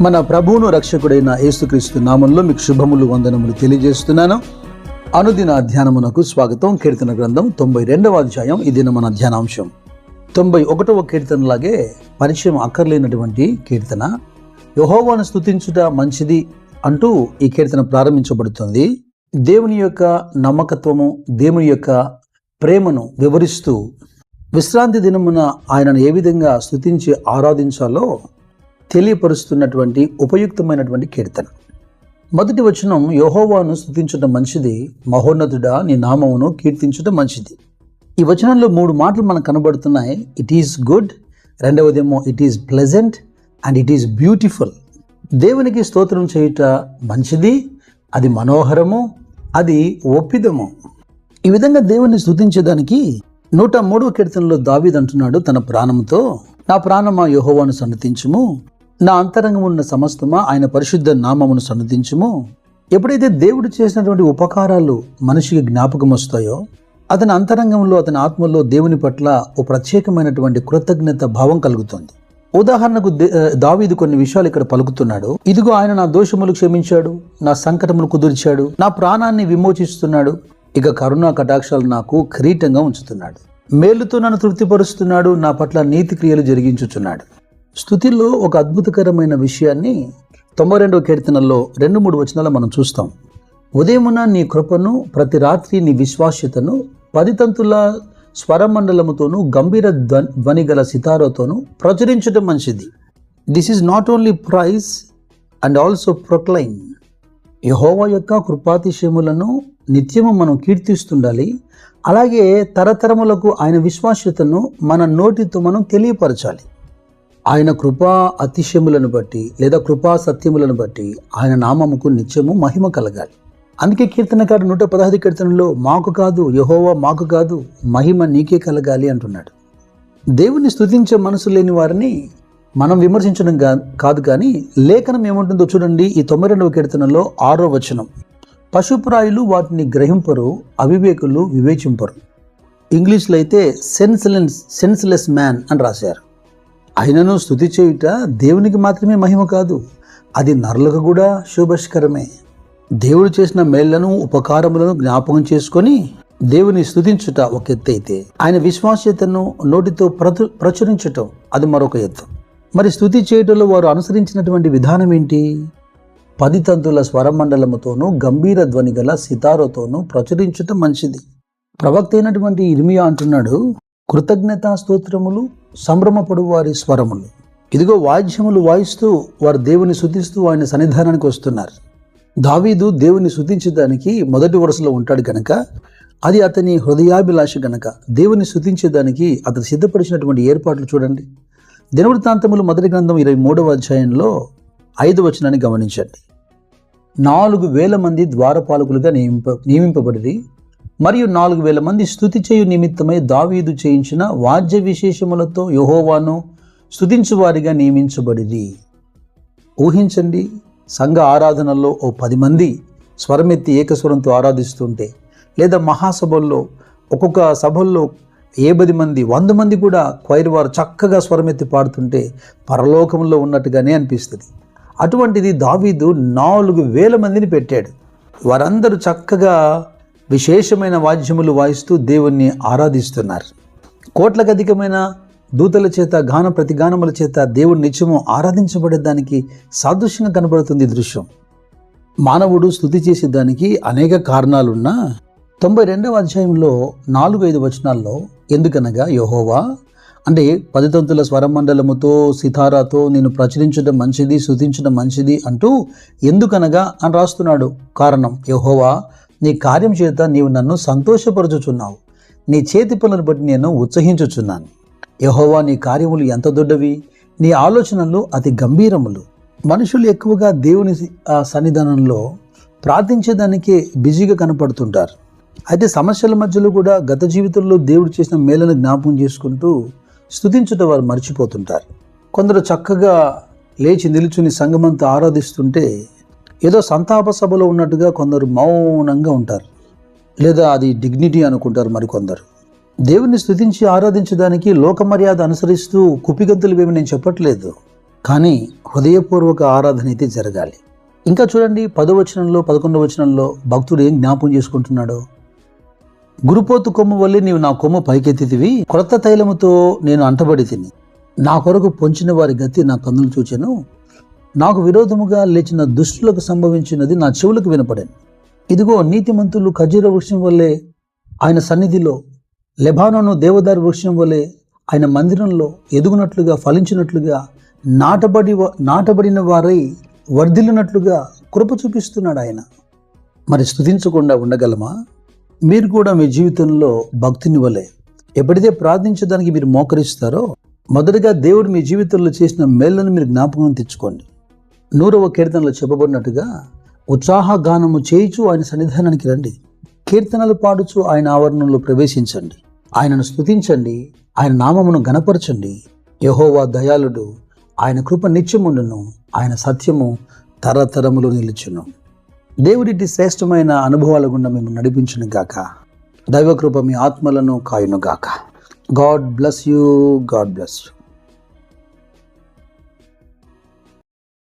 మన ప్రభువును రక్షకుడైన యేసుక్రీస్తు నామంలో మీకు శుభములు వందనములు తెలియజేస్తున్నాను. అనుదిన ధ్యానమునకు స్వాగతం. కీర్తన గ్రంథం తొంభై రెండవ అధ్యాయం. ఇది మన ధ్యానాంశం. తొంభై ఒకటవ కీర్తనలాగే పరిచయం అక్కర్లేనటువంటి కీర్తన. యహోవాను స్తుతించుట మంచిది అంటూ ఈ కీర్తన ప్రారంభించబడుతుంది. దేవుని యొక్క నమ్మకత్వము దేవుని యొక్క ప్రేమను వివరిస్తూ విశ్రాంతి దినమున ఆయనను ఏ విధంగా స్థుతించి ఆరాధించాలో తెలియపరుస్తున్నటువంటి ఉపయుక్తమైనటువంటి కీర్తన. మొదటి వచనం యహోవాను స్థుతించడం మంచిది మహోన్నతుడా నీ నామమును కీర్తించడం మంచిది. ఈ వచనంలో మూడు మాటలు మనకు కనబడుతున్నాయి. It is good రెండవదేమో it is pleasant and it is beautiful దేవునికి స్తోత్రం చేయుట మంచిది అది మనోహరము అది ఒప్పిదము. ఈ విధంగా దేవుని స్థుతించేదానికి నూట మూడవ కీర్తనలో దావీద్ అంటున్నాడు తన ప్రాణంతో నా ప్రాణమా యహోవాను సన్నతించుము? నా అంతరంగం ఉన్న సమస్తమా ఆయన పరిశుద్ధ నామమును సన్నదించుము? ఎప్పుడైతే దేవుడు చేసినటువంటి ఉపకారాలు మనిషికి జ్ఞాపకం వస్తాయో అతని అంతరంగంలో అతని ఆత్మలో దేవుని పట్ల ఓ ప్రత్యేకమైనటువంటి కృతజ్ఞత భావం కలుగుతుంది. ఉదాహరణకు దే- దావీదు కొన్ని విషయాలు ఇక్కడ పలుకుతున్నాడు. ఇదిగో ఆయన నా దోషములు క్షమించాడు నా సంకటములు కుదిర్చాడు నా ప్రాణాన్ని విమోచిస్తున్నాడు ఇక కరుణా కటాక్షాలు నాకు కిరీటంగా ఉంచుతున్నాడు. మేలుతో నన్ను తృప్తిపరుస్తున్నాడు నా పట్ల నీతి క్రియలు జరిగించుచున్నాడు. స్థుతిలో ఒక అద్భుతకరమైన విషయాన్ని తొంభై రెండవ కీర్తనల్లో రెండు మూడు వచనాలు మనం చూస్తాం. ఉదయమున నీ కృపను ప్రతి రాత్రి నీ విశ్వాస్యతను పది తంతుల స్వరమండలముతోనూ గంభీర ధ్వని గల సితారోతోనూ ప్రచురించడం మంచిది. This is not only praise and also proclaim యహోవా యొక్క కృపాతిశయములను నిత్యము మనం కీర్తిస్తుండాలి. అలాగే తరతరములకు ఆయన విశ్వాస్యతను మన నోటితో మనం తెలియపరచాలి. ఆయన కృపా అతిశయములను బట్టి లేదా కృపా సత్యములను బట్టి ఆయన నామముకు నిత్యము మహిమ కలగాలి. అందుకే కీర్తనకారు నూట పదహైదు కీర్తనలో మాకు కాదు యహోవా మాకు కాదు మహిమ నీకే కలగాలి అంటున్నాడు. దేవుని స్తుతించే మనసు లేని వారిని మనం విమర్శించడం కాదు కానీ లేఖనం ఏముంటుందో చూడండి ఈ తొంభై రెండవ కీర్తనలో ఆరో వచనం. పశుప్రాయులు వాటిని గ్రహింపరు అవివేకులు వివేచింపరు. ఇంగ్లీష్లో అయితే సెన్స్లెన్స్ సెన్స్లెస్ మ్యాన్ అని రాశారు. ఆయనను స్థుతి చేయుట దేవునికి మాత్రమే మహిమ కాదు అది నరులకు కూడా శుభస్కరమే. దేవుడు చేసిన మేళ్ళను ఉపకారములను జ్ఞాపకం చేసుకొని దేవుని స్థుతించుట ఒక ఎత్తు అయితే ఆయన విశ్వాస్యతను నోటితో ప్రచు ప్రచురించటం అది మరొక ఎత్తు. మరి స్థుతి చేయటంలో వారు అనుసరించినటువంటి విధానం ఏంటి? పది తంతుల స్వరమండలముతోనూ గంభీర ధ్వని గల సితారోతోనూ ప్రచురించటం మంచిది. ప్రవక్త అయినటువంటి ఇర్మియా అంటున్నాడు కృతజ్ఞతా స్తోత్రములు సంభ్రమపడు వారి స్వరములు. ఇదిగో వాద్యములు వాయిస్తూ వారు దేవుని శుద్ధిస్తూ ఆయన సన్నిధానానికి వస్తున్నారు. దావీదు దేవుని శుద్ధించడానికి మొదటి వరుసలో ఉంటాడు కనుక అది అతని హృదయాభిలాష గనక. దేవుని శుతించేదానికి అతను సిద్ధపరిచినటువంటి ఏర్పాట్లు చూడండి. దినవృత్తాంతములు మొదటి గ్రంథం ఇరవై మూడవ అధ్యాయంలో ఐదు వచనాన్ని గమనించండి. నాలుగు వేల మంది ద్వారపాలకులుగా నియమింప నియమింపబడి మరియు నాలుగు వేల మంది స్థుతి చేయు నిమిత్తమై దావీదు చేయించిన వాద్య విశేషములతో యహోవాను స్థుతించువారిగా నియమించబడిరి. ఊహించండి సంఘ ఆరాధనలో ఓ పది మంది స్వరమెత్తి ఏకస్వరంతో ఆరాధిస్తుంటే లేదా మహాసభల్లో ఒక్కొక్క సభల్లో ఏ పది మంది వంద మంది కూడా క్వైర్ వారు చక్కగా స్వరమెత్తి పాడుతుంటే పరలోకంలో ఉన్నట్టుగానే అనిపిస్తుంది. అటువంటిది దావీదు నాలుగు వేల మందిని పెట్టాడు. వారందరూ చక్కగా విశేషమైన వాద్యములు వాయిస్తూ దేవుణ్ణి ఆరాధిస్తున్నారు. కోట్లకు అధికమైన దూతల చేత గాన ప్రతిగానముల చేత దేవుడు నిత్యము ఆరాధించబడేదానికి సాదృశ్యంగా కనబడుతుంది ఈ దృశ్యం. మానవుడు స్థుతి చేసేదానికి అనేక కారణాలున్నా తొంభై రెండవ అధ్యాయంలో నాలుగు ఐదు వచనాల్లో ఎందుకనగా యహోవా? అంటే పదితంతుల స్వరమండలముతో సితారాతో నేను ప్రచురించడం మంచిది శృతించడం మంచిది అంటూ ఎందుకనగా అని రాస్తున్నాడు కారణం యహోవా? నీ కార్యం చేత నీవు నన్ను సంతోషపరచుచున్నావు. నీ చేతి పనులను బట్టి నేను ఉత్సహించుచున్నాను. యహోవా నీ కార్యములు ఎంత దొడ్డవి? నీ ఆలోచనలు అతి గంభీరములు. మనుషులు ఎక్కువగా దేవుని సన్నిధానంలో ప్రార్థించేదానికే బిజీగా కనపడుతుంటారు. అయితే సమస్యల మధ్యలో కూడా గత జీవితంలో దేవుడు చేసిన మేలను జ్ఞాపకం చేసుకుంటూ స్తుతించుట వారు మర్చిపోతుంటారు. కొందరు చక్కగా లేచి నిలుచుని సంగమంతా ఆరాధిస్తుంటే ఏదో సంతాప సభలో ఉన్నట్టుగా కొందరు మౌనంగా ఉంటారు. లేదా అది డిగ్నిటీ అనుకుంటారు మరికొందరు. దేవుని స్తుతించి ఆరాధించడానికి లోక మర్యాద అనుసరిస్తూ కుపిగంతులు ఏమి నేను చెప్పట్లేదు. కానీ హృదయపూర్వక ఆరాధన అయితే జరగాలి. ఇంకా చూడండి పదో వచనంలో పదకొండవ వచనంలో భక్తుడు ఏం జ్ఞాపం చేసుకుంటున్నాడో? గురుపోతు కొమ్ము వల్లే నీవు నా కొమ్ము పైకెత్తితివి కొత్త తైలముతో నేను అంటబడి తిని నా కొరకు పొంచిన వారి గతి నా కన్నులు చూచాను నాకు విరోధముగా లేచిన దుష్టులకు సంభవించినది నా చెవులకు వినపడాను. ఇదిగో నీతిమంతులు ఖజీర వృక్షం వల్లే ఆయన సన్నిధిలో లెబానోను దేవదారు వృక్షం వలె ఆయన మందిరంలో ఎదుగునట్లుగా ఫలించినట్లుగా నాటబడి నాటబడిన వారై వర్ధిల్లినట్లుగా కృప చూపిస్తున్నాడు ఆయన. మరి స్థుతించకుండా ఉండగలమా? మీరు కూడా మీ జీవితంలో భక్తిని వలె ఎప్పుడైతే ప్రార్థించడానికి మీరు మోకరిస్తారో? మొదటగా దేవుడు మీ జీవితంలో చేసిన మేళ్ళను మీరు జ్ఞాపకం తెచ్చుకోండి. నూరవ కీర్తనలో చెప్పబడినట్టుగా ఉత్సాహగానము చేయుచు ఆయన సన్నిధానానికి రండి. కీర్తనలు పాడుచు ఆయన ఆవరణంలో ప్రవేశించండి. ఆయనను స్థుతించండి ఆయన నామమును గనపరచండి యహోవా దయాళుడు ఆయన కృప నిత్యముండును. ఆయన సత్యము తరతరములు నిలుచును. దేవుడిటి శ్రేష్టమైన అనుభవాల గుండా మేము నడిపించును గాక. దైవకృప మీ ఆత్మలను కాయును గాక. God bless you. God bless you.